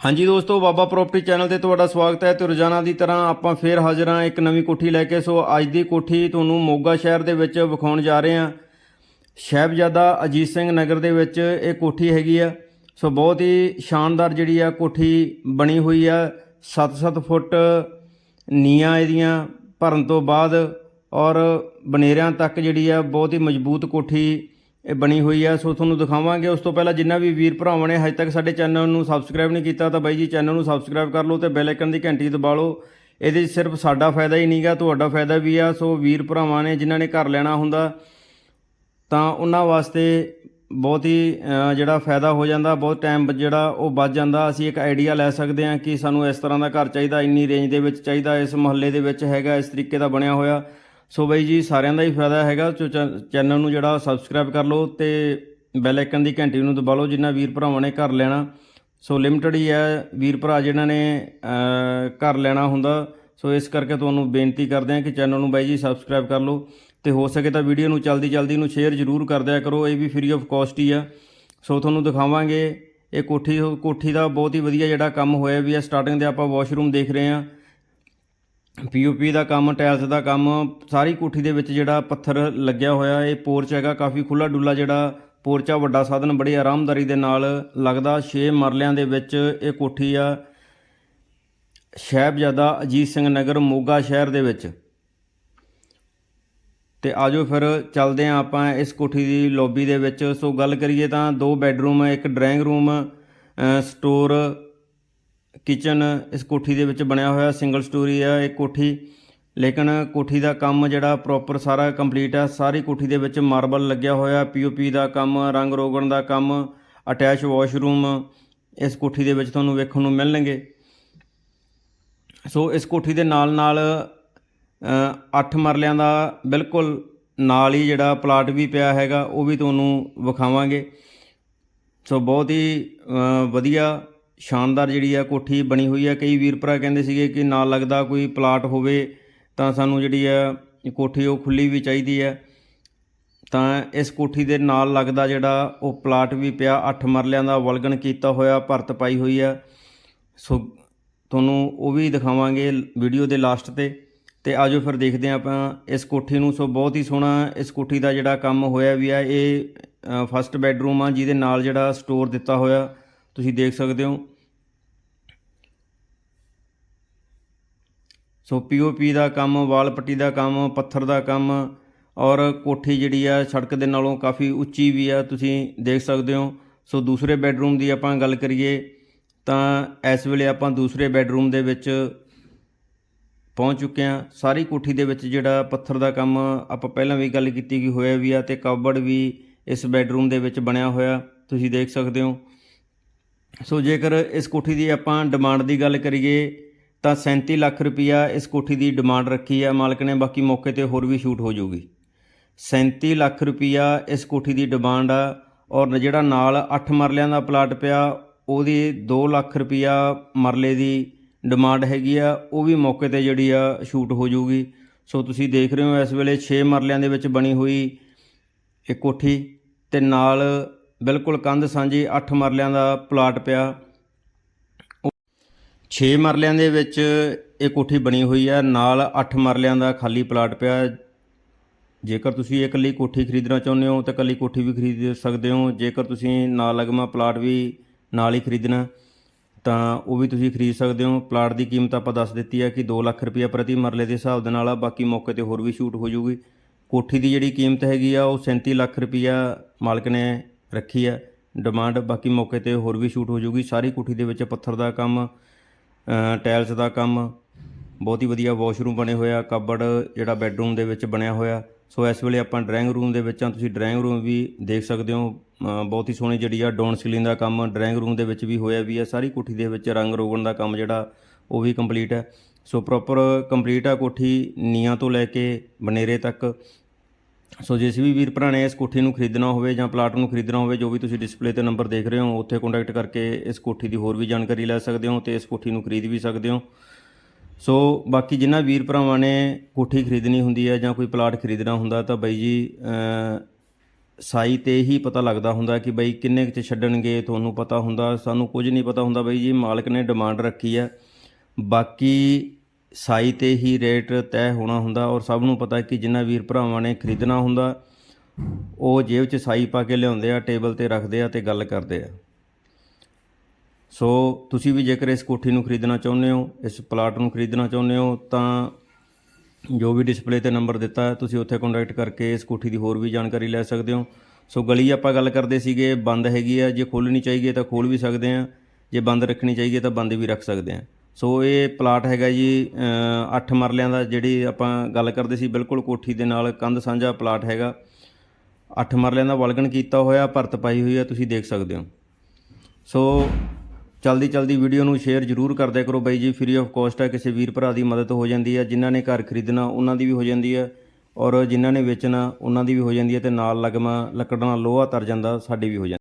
ਹਾਂਜੀ ਦੋਸਤੋ, ਬਾਬਾ property channel ਤੇ ਤੁਹਾਡਾ ਸਵਾਗਤ ਹੈ ਤੇ ਰੋਜ਼ਾਨਾ ਦੀ ਤਰ੍ਹਾਂ ਆਪਾਂ ਫੇਰ ਹਾਜ਼ਰ ਹਾਂ ਇੱਕ ਨਵੀਂ ਕੋਠੀ ਲੈ ਕੇ। ਸੋ ਅੱਜ ਦੀ ਕੋਠੀ ਤੁਹਾਨੂੰ ਮੋਗਾ ਸ਼ਹਿਰ ਦੇ ਵਿੱਚ ਵਿਖਾਉਣ ਜਾ ਰਹੇ ਹਾਂ। ਸ਼ਹਿਬਜ਼ਾਦਾ ਅਜੀਤ ਸਿੰਘ ਨਗਰ ਦੇ ਵਿੱਚ ਇਹ ਕੋਠੀ ਹੈਗੀ ਆ। ਸੋ ਬਹੁਤ ਹੀ ਸ਼ਾਨਦਾਰ ਜਿਹੜੀ ਆ ਕੋਠੀ ਬਣੀ ਹੋਈ ਆ। 7-7 ਫੁੱਟ ਨੀਆਂ ਇਹਦੀਆਂ ਭਰਨ ਤੋਂ ਬਾਅਦ ਔਰ ਬਨੇਰਿਆਂ ਤੱਕ ਜਿਹੜੀ ਆ ਬਹੁਤ ਹੀ ਮਜ਼ਬੂਤ ਕੋਠੀ ਇਹ ਬਣੀ ਹੋਈ ਆ, ਸੋ ਤੁਹਾਨੂੰ ਦਿਖਾਵਾਂਗੇ। ਉਸ ਤੋਂ ਪਹਿਲਾਂ ਜਿੰਨਾ ਵੀ ਵੀਰ ਭਰਾਵਾਂ ਨੇ ਹਜੇ ਤੱਕ ਸਾਡੇ ਚੈਨਲ ਨੂੰ ਸਬਸਕ੍ਰਾਈਬ ਨਹੀਂ ਕੀਤਾ, ਤਾਂ ਬਾਈ ਜੀ ਚੈਨਲ ਨੂੰ ਸਬਸਕ੍ਰਾਈਬ ਕਰ ਲਓ ਤੇ ਬੈਲ ਆਈਕਨ ਦੀ ਘੰਟੀ ਦਬਾ ਲਓ। ਇਹਦੇ 'ਚ ਸਿਰਫ ਸਾਡਾ ਫਾਇਦਾ ਹੀ ਨਹੀਂਗਾ ਤੁਹਾਡਾ ਫਾਇਦਾ ਵੀ ਆ। ਸੋ ਵੀਰ ਭਰਾਵਾਂ ਨੇ ਜਿਨ੍ਹਾਂ ਨੇ ਘਰ ਲੈਣਾ ਹੁੰਦਾ, ਤਾਂ ਉਹਨਾਂ ਵਾਸਤੇ ਬਹੁਤ ਹੀ ਜਿਹੜਾ ਫਾਇਦਾ ਹੋ ਜਾਂਦਾ, ਬਹੁਤ ਟਾਈਮ ਜਿਹੜਾ ਉਹ ਬਚ ਜਾਂਦਾ। ਅਸੀਂ ਇੱਕ ਆਈਡੀਆ ਲੈ ਸਕਦੇ ਹਾਂ ਕਿ ਸਾਨੂੰ ਇਸ ਤਰ੍ਹਾਂ ਦਾ ਘਰ ਚਾਹੀਦਾ, ਇੰਨੀ ਰੇਂਜ ਦੇ ਵਿੱਚ ਚਾਹੀਦਾ, ਇਸ ਮੁਹੱਲੇ ਦੇ ਵਿੱਚ ਹੈਗਾ, ਇਸ ਤਰੀਕੇ ਦਾ ਬਣਿਆ ਹੋਇਆ। ਸੋ ਬਾਈ ਜੀ, ਸਾਰਿਆਂ ਦਾ ਹੀ ਫਾਇਦਾ ਹੈਗਾ। ਸੋ ਚੈ- ਚੈਨਲ ਨੂੰ ਜਿਹੜਾ ਸਬਸਕ੍ਰਾਈਬ ਕਰ ਲਓ ਤੇ ਬੈਲ ਆਈਕਨ ਦੀ ਘੰਟੀ ਨੂੰ ਦਬਾ ਲਓ ਜਿੰਨਾ ਵੀਰ ਭਰਾਵਾਂ ਨੇ ਘਰ ਲੈਣਾ। ਸੋ ਲਿਮਟਿਡ ਹੀ ਹੈ। ਵੀਰ ਭਰਾ ਜਿਨ੍ਹਾਂ ਨੇ ਘਰ ਲੈਣਾ ਹੁੰਦਾ। ਸੋ ਇਸ ਕਰਕੇ ਤੁਹਾਨੂੰ ਬੇਨਤੀ ਕਰਦੇ ਹਾਂ ਕਿ ਚੈਨਲ ਨੂੰ ਬਾਈ ਜੀ ਸਬਸਕ੍ਰਾਈਬ ਕਰ ਲਓ। ਤੇ ਹੋ ਸਕੇ ਤਾਂ ਵੀਡੀਓ ਨੂੰ ਜਲਦੀ ਜਲਦੀ ਨੂੰ ਸ਼ੇਅਰ ਜ਼ਰੂਰ ਕਰ ਦਿਆ ਕਰੋ। ਇਹ ਵੀ ਫ੍ਰੀ ਆਫ ਕਾਸਟ ਹੀ ਆ। ਸੋ ਤੁਹਾਨੂੰ ਦਿਖਾਵਾਂਗੇ। ਇਹ ਕੋਠੀ ਕੋਠੀ ਦਾ ਬਹੁਤ ਹੀ ਵਧੀਆ ਜਿਹੜਾ ਕੰਮ ਹੋਇਆ ਵੀ ਆ। ਸਟਾਰਟਿੰਗ ਦੇ ਆਪਾਂ ਵਾਸ਼ਰੂਮ ਦੇਖ ਰਹੇ ਹਾਂ। ਪੀਓਪੀ ਦਾ ਕੰਮ, ਟਾਇਲਸ ਦਾ ਕੰਮ, ਸਾਰੀ ਕੋਠੀ ਦੇ ਵਿੱਚ ਜਿਹੜਾ ਪੱਥਰ ਲੱਗਿਆ ਹੋਇਆ, ਇਹ ਪੋਰਚ ਹੈਗਾ, ਕਾਫੀ ਖੁੱਲਾ ਡੁੱਲਾ ਜਿਹੜਾ ਪੋਰਚਾ ਵੱਡਾ ਸਾਧਨ ਬੜੀ ਆਰਾਮਦਾਰੀ ਦੇ ਨਾਲ ਲੱਗਦਾ। 6 ਮਰਲਿਆਂ ਦੇ ਵਿੱਚ ਇਹ ਕੋਠੀ ਆ ਸ਼ਹਿਬਜ਼ਾਦਾ ਅਜੀਤ ਸਿੰਘ ਨਗਰ, ਮੋਗਾ ਸ਼ਹਿਰ ਦੇ ਵਿੱਚ। ਤੇ ਆਜੋ ਫਿਰ ਚੱਲਦੇ ਹਾਂ ਆਪਾਂ ਇਸ ਕੋਠੀ ਦੀ ਲੌਬੀ ਦੇ ਵਿੱਚ। ਸੋ ਗੱਲ ਕਰੀਏ ਤਾਂ ਦੋ ਬੈੱਡਰੂਮ, ਇੱਕ ਡਰਾਇੰਗ ਰੂਮ ਸਟੋਰ ਕਿਚਨ ਇਸ ਕੋਠੀ ਦੇ ਵਿੱਚ ਬਣਿਆ ਹੋਇਆ ਸਿੰਗਲ ਸਟੋਰੀ ਆ ਇਹ ਕੋਠੀ। ਲੇਕਿਨ ਕੋਠੀ ਦਾ ਕੰਮ ਜਿਹੜਾ ਪ੍ਰੋਪਰ ਸਾਰਾ ਕੰਪਲੀਟ ਆ, ਸਾਰੀ ਕੋਠੀ ਦੇ ਵਿੱਚ ਮਾਰਬਲ ਲੱਗਿਆ ਹੋਇਆ ਪੀਓਪੀ ਦਾ ਕੰਮ, ਰੰਗ ਰੋਗਣ ਦਾ ਕੰਮ ਅਟੈਚ ਵਾਸ਼ਰੂਮ ਇਸ ਕੋਠੀ ਦੇ ਵਿੱਚ ਤੁਹਾਨੂੰ ਵੇਖਣ ਨੂੰ ਮਿਲਣਗੇ। ਸੋ ਇਸ ਕੋਠੀ ਦੇ ਨਾਲ ਨਾਲ 8 ਮਰਲਿਆਂ ਦਾ ਬਿਲਕੁਲ ਨਾਲ ਹੀ ਜਿਹੜਾ ਪਲਾਟ ਵੀ ਪਿਆ ਹੈਗਾ, ਉਹ ਵੀ ਤੁਹਾਨੂੰ ਵਿਖਾਵਾਂਗੇ। ਸੋ ਬਹੁਤ ਹੀ ਵਧੀਆ ਸ਼ਾਨਦਾਰ ਜਿਹੜੀ ਆ ਕੋਠੀ ਬਣੀ ਹੋਈ ਆ। ਕਈ ਵੀਰ ਭਰਾ ਕਹਿੰਦੇ ਸੀਗੇ ਕਿ ਨਾਲ ਲੱਗਦਾ ਕੋਈ ਪਲਾਟ ਹੋਵੇ ਤਾਂ ਸਾਨੂੰ ਜਿਹੜੀ ਆ ਕੋਠੀ ਉਹ ਖੁੱਲੀ ਵੀ ਚਾਹੀਦੀ ਹੈ ਤਾਂ ਇਸ ਕੋਠੀ ਦੇ ਨਾਲ ਲੱਗਦਾ ਜਿਹੜਾ ਉਹ ਪਲਾਟ ਵੀ ਪਿਆ। 8 ਮਰਲਿਆਂ ਦਾ ਵਲਗਣ ਕੀਤਾ ਹੋਇਆ, ਭਰਤ ਪਾਈ ਹੋਈ ਆ। ਸੋ ਤੁਹਾਨੂੰ ਉਹ ਵੀ ਦਿਖਾਵਾਂਗੇ ਵੀਡੀਓ ਦੇ ਲਾਸਟ ਤੇ। ਤੇ ਆਜੋ ਫਿਰ ਦੇਖਦੇ ਹਾਂ ਆਪਾਂ ਇਸ ਕੋਠੀ ਨੂੰ। ਸੋ ਬਹੁਤ ਹੀ ਸੋਹਣਾ ਇਸ ਕੋਠੀ ਦਾ ਜਿਹੜਾ ਕੰਮ ਹੋਇਆ ਵੀ ਆ। ਇਹ ਫਸਟ ਬੈੱਡਰੂਮ ਆ, ਜਿਹਦੇ ਨਾਲ ਜਿਹੜਾ ਸਟੋਰ ਦਿੱਤਾ ਹੋਇਆ। ਤੁਸੀਂ ਦੇਖ ਸਕਦੇ ਹੋ। ਸੋ ਪੀਓਪੀ ਦਾ ਕੰਮ ਵਾਲ ਪੱਟੀ ਦਾ ਕੰਮ, ਪੱਥਰ ਦਾ ਕੰਮ ਔਰ ਕੋਠੀ ਜਿਹੜੀ ਆ, ਸੜਕ ਦੇ ਨਾਲੋਂ ਕਾਫੀ ਉੱਚੀ ਵੀ ਆ, ਤੁਸੀਂ ਦੇਖ ਸਕਦੇ ਹੋ। ਸੋ ਦੂਸਰੇ ਬੈੱਡਰੂਮ ਦੀ ਆਪਾਂ ਗੱਲ ਕਰੀਏ ਤਾਂ ਇਸ ਵੇਲੇ ਆਪਾਂ ਦੂਸਰੇ ਬੈੱਡਰੂਮ ਦੇ ਵਿੱਚ ਪਹੁੰਚ ਚੁੱਕੇ ਹਾਂ। ਸਾਰੀ ਕੋਠੀ ਦੇ ਵਿੱਚ ਜਿਹੜਾ ਪੱਥਰ ਦਾ ਕੰਮ ਆਪਾਂ ਪਹਿਲਾਂ ਵੀ ਗੱਲ ਕੀਤੀ ਕਿ ਹੋਇਆ ਵੀ ਆ ਤੇ ਕਬੜ ਵੀ ਇਸ ਬੈੱਡਰੂਮ ਦੇ ਵਿੱਚ ਬਣਿਆ ਹੋਇਆ। ਤੁਸੀਂ ਦੇਖ ਸਕਦੇ ਹੋ। ਸੋ ਜੇਕਰ ਇਸ ਕੋਠੀ ਦੀ ਆਪਾਂ ਡਿਮਾਂਡ ਦੀ ਗੱਲ ਕਰੀਏ, ਤਾਂ 37 ਲੱਖ ਰੁਪਈਆ ਇਸ ਕੋਠੀ ਦੀ ਡਿਮਾਂਡ ਰੱਖੀ ਆ ਮਾਲਕ ਨੇ, ਬਾਕੀ ਮੌਕੇ ਤੇ ਹੋਰ ਵੀ ਸ਼ੂਟ ਹੋ ਜਾਊਗੀ। 37 ਲੱਖ ਰੁਪਈਆ ਇਸ ਕੋਠੀ ਦੀ ਡਿਮਾਂਡ ਆ, ਔਰ ਜਿਹੜਾ ਨਾਲ 8 ਮਰਲਿਆਂ ਦਾ ਪਲਾਟ ਪਿਆ, ਉਹਦੀ 2 ਲੱਖ ਰੁਪਈਆ ਮਰਲੇ ਦੀ ਡਿਮਾਂਡ ਹੈਗੀ ਆ, ਉਹ ਵੀ ਮੌਕੇ ਤੇ ਜਿਹੜੀ ਆ ਸ਼ੂਟ ਹੋ ਜਾਊਗੀ। ਸੋ ਤੁਸੀਂ ਦੇਖ ਰਹੇ ਹੋ ਇਸ ਵੇਲੇ 6 ਮਰਲਿਆਂ ਦੇ ਵਿੱਚ ਬਣੀ ਹੋਈ ਇਹ ਕੋਠੀ, ਤੇ ਨਾਲ ਬਿਲਕੁਲ ਕੰਧ ਸਾਂਝੀ 8 ਮਰਲਿਆਂ ਦਾ ਪਲਾਟ ਪਿਆ। 6 ਮਰਲਿਆਂ ਦੇ ਵਿੱਚ ਇਹ ਕੋਠੀ ਬਣੀ ਹੋਈ ਆ ਨਾਲ 8 ਮਰਲਿਆਂ ਦਾ ਖਾਲੀ ਪਲਾਟ ਪਿਆ। ਜੇਕਰ ਤੁਸੀਂ ਇਹ ਇਕੱਲੀ ਕੋਠੀ ਖਰੀਦਣਾ ਚਾਹੁੰਦੇ ਹੋ, ਤਾਂ ਇਕੱਲੀ ਕੋਠੀ ਵੀ ਖਰੀਦ ਸਕਦੇ ਹੋ। ਜੇਕਰ ਤੁਸੀਂ ਨਾਲ ਲਗਮਾ ਪਲਾਟ ਵੀ ਨਾਲ ਹੀ ਖਰੀਦਣਾ, ਤਾਂ ਉਹ ਵੀ ਤੁਸੀਂ ਖਰੀਦ ਸਕਦੇ ਹੋ। ਪਲਾਟ ਦੀ ਕੀਮਤ ਆਪਾਂ ਦੱਸ ਦਿੱਤੀ ਹੈ ਕਿ 2 ਲੱਖ ਰੁਪਏ ਪ੍ਰਤੀ ਮਰਲੇ ਦੇ ਹਿਸਾਬ ਦੇ ਨਾਲ ਆ। ਬਾਕੀ ਮੌਕੇ ਤੇ ਹੋਰ ਵੀ ਛੂਟ ਹੋ ਜੂਗੀ ਕੋਠੀ ਦੀ ਜਿਹੜੀ ਕੀਮਤ ਹੈਗੀ ਆ, ਉਹ 37 ਲੱਖ ਰੁਪਈਆ ਮਾਲਕ ਨੇ ਰੱਖੀ ਹੈ। ਡਿਮਾਂਡ ਬਾਕੀ ਮੌਕੇ ਤੇ ਹੋਰ ਵੀ ਛੂਟ ਹੋ ਜਾਊਗੀ। ਸਾਰੀ ਕੋਠੀ ਦੇ ਵਿੱਚ ਪੱਥਰ ਦਾ ਕੰਮ ਟਾਇਲਸ ਦਾ ਕੰਮ, ਬਹੁਤ ਹੀ ਵਧੀਆ ਵਾਸ਼ਰੂਮ ਬਣੇ ਹੋਇਆ ਕਬੜ ਜਿਹੜਾ ਬੈੱਡਰੂਮ ਦੇ ਵਿੱਚ ਬਣਿਆ ਹੋਇਆ। ਸੋ ਇਸ ਵੇਲੇ ਆਪਾਂ ਡਰਾਇੰਗ ਰੂਮ ਦੇ ਵਿੱਚ ਆ। ਤੁਸੀਂ ਡਰਾਇੰਗ ਰੂਮ ਵੀ ਦੇਖ ਸਕਦੇ ਹੋ। ਬਹੁਤ ਹੀ ਸੋਹਣੀ ਜਿਹੜੀ ਆ ਡਾਊਨ ਸੀਲਿੰਗ ਦਾ ਕੰਮ ਡਰਾਇੰਗ ਰੂਮ ਦੇ ਵਿੱਚ ਵੀ ਹੋਇਆ ਵੀ ਆ। ਸਾਰੀ ਕੋਠੀ ਦੇ ਵਿੱਚ ਰੰਗ ਰੋਗਣ ਦਾ ਕੰਮ ਜਿਹੜਾ, ਉਹ ਵੀ ਕੰਪਲੀਟ ਹੈ। ਸੋ ਪ੍ਰੋਪਰ ਕੰਪਲੀਟ ਆ ਕੋਠੀ ਨੀਆਂ ਤੋਂ ਲੈ ਕੇ ਬਨੇਰੇ ਤੱਕ। ਸੋ ਜਿਸ ਵੀ ਵੀਰ ਭਰਾ ਨੇ ਇਸ ਕੋਠੀ ਨੂੰ ਖਰੀਦਣਾ ਹੋਵੇ ਜਾਂ ਪਲਾਟ ਨੂੰ ਖਰੀਦਣਾ ਹੋਵੇ, ਜੋ ਵੀ ਤੁਸੀਂ ਡਿਸਪਲੇ ਤੇ ਨੰਬਰ ਦੇਖ ਰਹੇ ਹੋ, ਉੱਥੇ ਕੰਟੈਕਟ ਕਰਕੇ ਇਸ ਕੋਠੀ ਦੀ ਹੋਰ ਵੀ ਜਾਣਕਾਰੀ ਲੈ ਸਕਦੇ ਹੋ ਤੇ ਇਸ ਕੋਠੀ ਨੂੰ ਖਰੀਦ ਵੀ ਸਕਦੇ ਹੋ। ਸੋ ਬਾਕੀ ਜਿਨ੍ਹਾਂ ਵੀਰ ਭਰਾਵਾਂ ਨੇ ਕੋਠੀ ਖਰੀਦਣੀ ਹੁੰਦੀ ਹੈ ਜਾਂ ਕੋਈ ਪਲਾਟ ਖਰੀਦਣਾ ਹੁੰਦਾ ਤਾਂ ਬਾਈ ਜੀ ਸਾਈ ਤੇ ਹੀ ਪਤਾ ਲੱਗਦਾ ਹੁੰਦਾ ਕਿ ਬਈ ਕਿੰਨੇ ਕੁ ਛੱਡਣਗੇ, ਤੁਹਾਨੂੰ ਪਤਾ ਹੁੰਦਾ, ਸਾਨੂੰ ਕੁਝ ਨਹੀਂ ਪਤਾ ਹੁੰਦਾ ਬਾਈ ਜੀ, ਮਾਲਕ ਨੇ ਡਿਮਾਂਡ ਰੱਖੀ ਹੈ। ਬਾਕੀ ਸਾਈ ਤੇ ਹੀ ਰੇਟ ਤੈਅ ਹੋਣਾ ਹੁੰਦਾ ਔਰ ਸਭ ਨੂੰ ਪਤਾ ਕਿ ਜਿੰਨਾ ਵੀਰ ਭਰਾਵਾਂ ਨੇ ਖਰੀਦਣਾ ਹੁੰਦਾ, ਉਹ ਜੇਬ 'ਚ ਸਾਈ ਪਾ ਕੇ ਲਿਆਉਂਦੇ ਆ, ਟੇਬਲ ਤੇ ਰੱਖਦੇ ਆ ਤੇ ਗੱਲ ਕਰਦੇ ਆ। ਸੋ ਤੁਸੀਂ ਵੀ ਜੇਕਰ ਇਸ ਕੋਠੀ ਨੂੰ ਖਰੀਦਣਾ ਚਾਹੁੰਦੇ ਹੋ, ਇਸ ਪਲਾਟ ਨੂੰ ਖਰੀਦਣਾ ਚਾਹੁੰਦੇ ਹੋ, ਤਾਂ ਜੋ ਵੀ ਡਿਸਪਲੇ ਤੇ ਨੰਬਰ ਦਿੱਤਾ, ਤੁਸੀਂ ਉੱਥੇ ਕੰਟੈਕਟ ਕਰਕੇ ਇਸ ਕੋਠੀ ਦੀ ਹੋਰ ਵੀ ਜਾਣਕਾਰੀ ਲੈ ਸਕਦੇ ਹੋ। ਸੋ ਗਲੀ ਆਪਾਂ ਗੱਲ ਕਰਦੇ ਸੀਗੇ, ਬੰਦ ਹੈਗੀ ਆ, ਜੇ ਖੋਲਣੀ ਚਾਹੀਏ ਤਾਂ ਖੋਲ ਵੀ ਸਕਦੇ ਆ, ਜੇ ਬੰਦ ਰੱਖਣੀ ਚਾਹੀਏ ਤਾਂ ਬੰਦ ਵੀ ਰੱਖ ਸਕਦੇ ਆ। ਸੋ ਇਹ ਪਲਾਟ ਹੈਗਾ ਜੀ 8 ਮਰਲਿਆਂ ਦਾ ਜਿਹੜੀ ਆਪਾਂ ਗੱਲ ਕਰਦੇ ਸੀ, ਬਿਲਕੁਲ ਕੋਠੀ ਦੇ ਨਾਲ ਕੰਧ ਸਾਂਝਾ ਪਲਾਟ ਹੈਗਾ। 8 ਮਰਲਿਆਂ ਦਾ ਵਲਗਣ ਕੀਤਾ ਹੋਇਆ, ਭਰਤ ਪਾਈ ਹੋਈ ਹੈ, ਤੁਸੀਂ ਦੇਖ ਸਕਦੇ ਹੋ। ਸੋ ਚਲਦੀ ਚਲਦੀ ਵੀਡੀਓ ਨੂੰ ਸ਼ੇਅਰ ਜ਼ਰੂਰ ਕਰਦਿਆ ਕਰੋ ਬਾਈ ਜੀ ਫ੍ਰੀ ਆਫ ਕਾਸਟ ਹੈ ਕਿਸੇ ਵੀਰ ਭਰਾ ਦੀ ਮਦਦ ਹੋ ਜਾਂਦੀ ਹੈ ਜਿਨ੍ਹਾਂ ਨੇ ਘਰ ਖਰੀਦਣਾ, ਉਹਨਾਂ ਦੀ ਵੀ ਹੋ ਜਾਂਦੀ ਹੈ ਔਰ ਜਿਨ੍ਹਾਂ ਨੇ ਵੇਚਣਾ, ਉਹਨਾਂ ਦੀ ਵੀ ਹੋ ਜਾਂਦੀ ਹੈ ਤੇ ਨਾਲ ਲਗਮਾ ਲੱਕੜਾਂ ਲੋਹਾ ਤਰ ਜਾਂਦਾ, ਸਾਡੀ ਵੀ ਹੋ ਜਾਂਦੀ